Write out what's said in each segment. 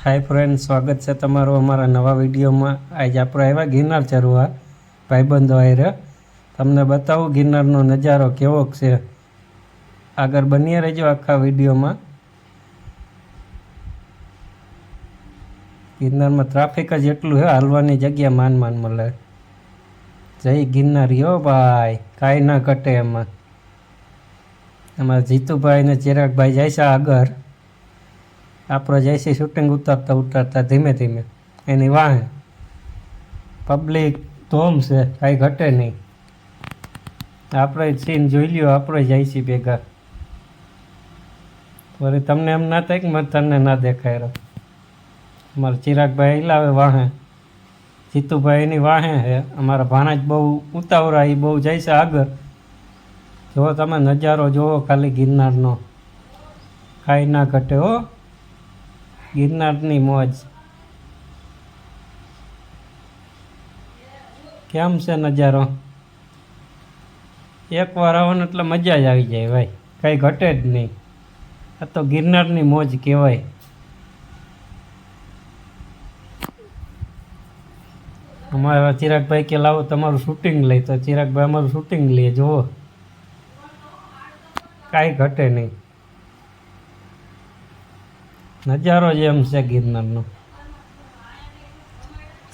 હાય friend સ્વાગત છે તમારું અમારા નવા વિડીયોમાં. આજે આપણે આવ્યા ગિરનાર ચરવા. ભાઈબંધો આયરે. તમને બતાવું ગિરનારનો નજારો કેવો છે. આગળ બન્યા રહેજો આખા વિડીયોમાં. ગિરનારમાં ટ્રાફિક જ એટલું છે, હાલવાની જગ્યા માન માન મળે. જય ગિરનાર યો ભાઈ, કાંઈ ના ઘટે એમાં. એમાં જીતુભાઈ ને ચિરાગભાઈ જાય છે આગળ. આપણે જાય શૂટિંગ ઉતારતા ઉતારતા ધીમે ધીમે એની વાહે પબ્લિક ધોમ છે, કાંઈ ઘટે નહીં. આપણે સીન જોઈ લ્યો, આપણે છીએ ભેગા. વળી તમને એમ ના થાય કે મને તને ના દેખાય રહ્યો અમારા ચિરાગભાઈ લાવે વાહે. જીતુભાઈ એની વાહે છે અમારા ભાણા જ બહુ ઉતાવળા એ બહુ જાય છે આગળ. જો તમે નજારો જોવો ખાલી ગિરનારનો. કાંઈ ના ઘટે હો. ગિરનારની મોજ. કેમ છે નજારો? એકવાર આવો ને એટલે મજા જ આવી જાય ભાઈ. કાંઈ ઘટે જ નહીં. આ તો ગિરનારની મોજ કહેવાય. અમારા ચિરાગભાઈ કે લાવો તમારું શૂટિંગ લઈ. તો ચિરાગભાઈ અમારું શૂટિંગ લે, જુઓ. કાંઈ ઘટે નહીં. નજારો જ એમ છે ગિરનારનો.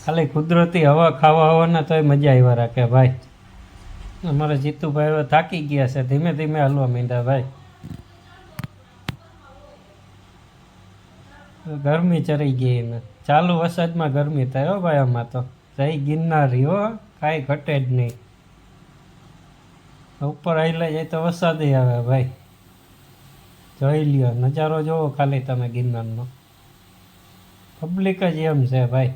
ખાલી કુદરતી હવા ખાવા હવાના તોય મજા આવ્યા રાખે ભાઈ. અમારા જીતુભાઈ હવે થાકી ગયા છે, ધીમે ધીમે હાલવા માંડ્યા ભાઈ. ગરમી ચરી ગઈ એને. ચાલુ વરસાદમાં ગરમી થાય હો ભાઈ આમાં તો. જઈ ગિરનારી હો કાંઈ ઘટે જ નહીં. ઉપર આવેલા જાય તો વરસાદ આવે ભાઈ. જોઈ લ્યો, નજારો જોવો ખાલી તમે ગિરનારનો. પબ્લિક જ એમ છે ભાઈ.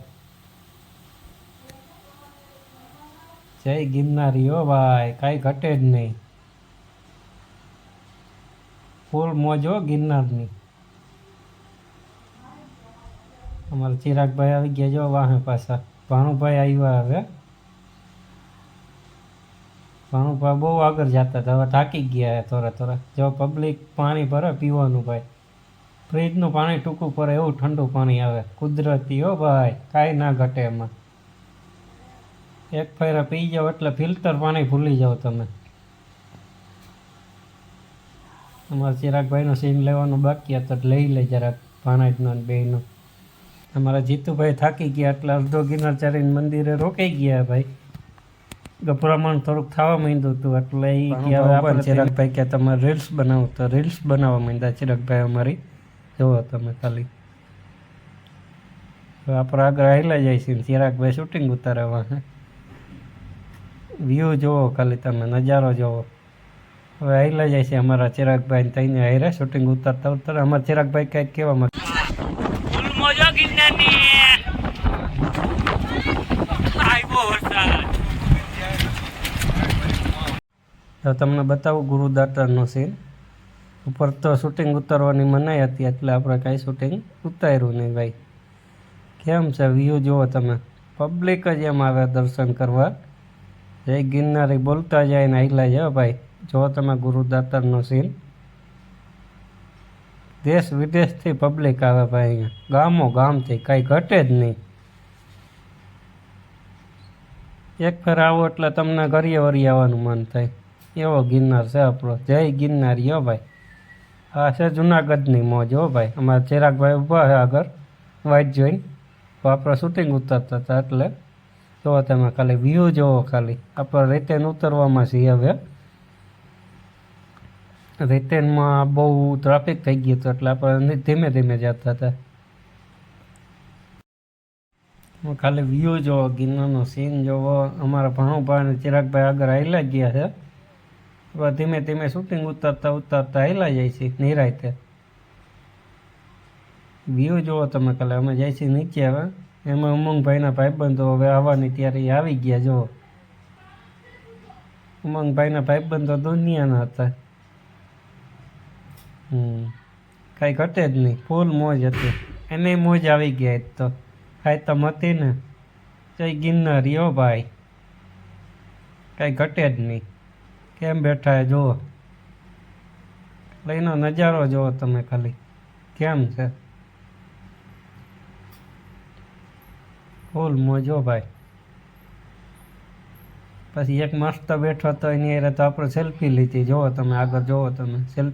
જય ગિરનારી હો ભાઈ, કાંઈ ઘટે જ નહીં. ફૂલ મોજ હો ગિરનારની. અમારા ચિરાગભાઈ આવી ગયા જો વાહે પાછા. ભાણુભાઈ આવ્યા હવે. ભાણુભા બહુ આગળ જતા હતા, હવે થાકી ગયા થોડા થોડા. જો પબ્લિક પાણી ભરે પીવાનું ભાઈ. ફ્રીજનું પાણી ટૂંકું પડે એવું ઠંડુ પાણી આવે. કુદરતી હો ભાઈ, કાંઈ ના ઘટે એમાં. એક ફેરા પી જાઓ એટલે ફિલ્ટર પાણી ભૂલી જાઓ તમે. અમારા ચિરાગભાઈનો સીન લેવાનું બાકી હતો લઈ લે જરાક ભાણાજનો અને બેનો અમારા જીતુભાઈ થાકી ગયા એટલે અડધો ગિરનાર ચારીને મંદિરે રોકાઈ ગયા ભાઈ. ગભરામણ થોડુંક થવા માંડ્યું હતું એટલે એ કે હવે આપણે ચિરાગભાઈ કે તમારે રીલ્સ બનાવો તો રીલ્સ બનાવવા માંડ્યા ચિરાગભાઈ અમારી. જોવો તમે ખાલી. હવે આપણે આગળ આવેલા જાય છે ચિરાગભાઈ શૂટિંગ ઉતારવા છે વ્યૂ જુઓ ખાલી તમે નજારો જુઓ. હવે હાઈલા જાય છે અમારા ચિરાગભાઈ તઈને હારે શૂટિંગ ઉતારતા ઉતારે અમારા ચિરાગભાઈ કંઈક કહેવા માંગે. તો તમને બતાવું ગુરુદાતાનો સીન ઉપર તો શૂટિંગ ઉતારવાની મનાઈ હતી, એટલે આપણે કાંઈ શૂટિંગ ઉતાર્યું નહીં ભાઈ. કેમ છે? વ્યૂ જુઓ તમે. પબ્લિક જ એમ આવે દર્શન કરવા. જય ગિરનારી બોલતા જાય ને આઈલા જાય ભાઈ. જો તમે ગુરુદાતાનો સીન દેશ વિદેશથી પબ્લિક આવે ભાઈ અહીંયા. ગામો ગામથી, કાંઈ ઘટે જ નહીં. એક ફેર આવો એટલે તમને ઘરીએ વરી આવવાનું મન થાય. એવો ગિરનાર છે આપણો. જય ગિરનારી હો ભાઈ. આ છે જુનાગઢની મોજ હો ભાઈ. અમારા ચિરાગભાઈ ઊભા છે આગળ. વાઇટ જોઈને. તો આપણે શૂટિંગ ઉતારતા હતા એટલે. જોવો તમે ખાલી વ્યૂ જોવો ખાલી. આપણે રેતેન ઉતરવામાં છીએ હવે. રેતેનમાં બહુ ટ્રાફિક થઈ ગયું હતું એટલે આપણે ધીમે ધીમે જતા હતા. ખાલી વ્યૂ જોવો, ગિરનારનો સીન જોવો. અમારા ભાણુભાઈ અને ચિરાગભાઈ આગળ આવેલા ગયા છે. હવે ધીમે ધીમે શૂટિંગ ઉતારતા ઉતારતા આવેલા જાય છે નિરાયતે વ્યૂ જોવો તમે કાલે, અમે જાય છે નીચે હવે. એમાં ઉમંગભાઈના ભાઈબંધો હવે આવવાની ત્યારે આવી ગયા, જુઓ. ઉમંગભાઈના ભાઈબંધો દુનિયાના હતા. હમ, કાંઈ ઘટે જ નહીં ફૂલ મોજ હતી. એને મોજ આવી ગયા એક તો. કાંઈ તમ હતી ને જય ગિરનાર યો ભાઈ. કાંઈ ઘટે જ નહીં. કેમ બેઠા એ જુઓ. લઈનો નજારો જુઓ તમે ખાલી. કેમ છે? ફૂલ મોજો ભાઈ. પછી એક મસ્ત બેઠો હતો એની અરે તો આપણે સેલ્ફી લીધી. જુઓ તમે આગળ, જુઓ તમે. સેલ્ફી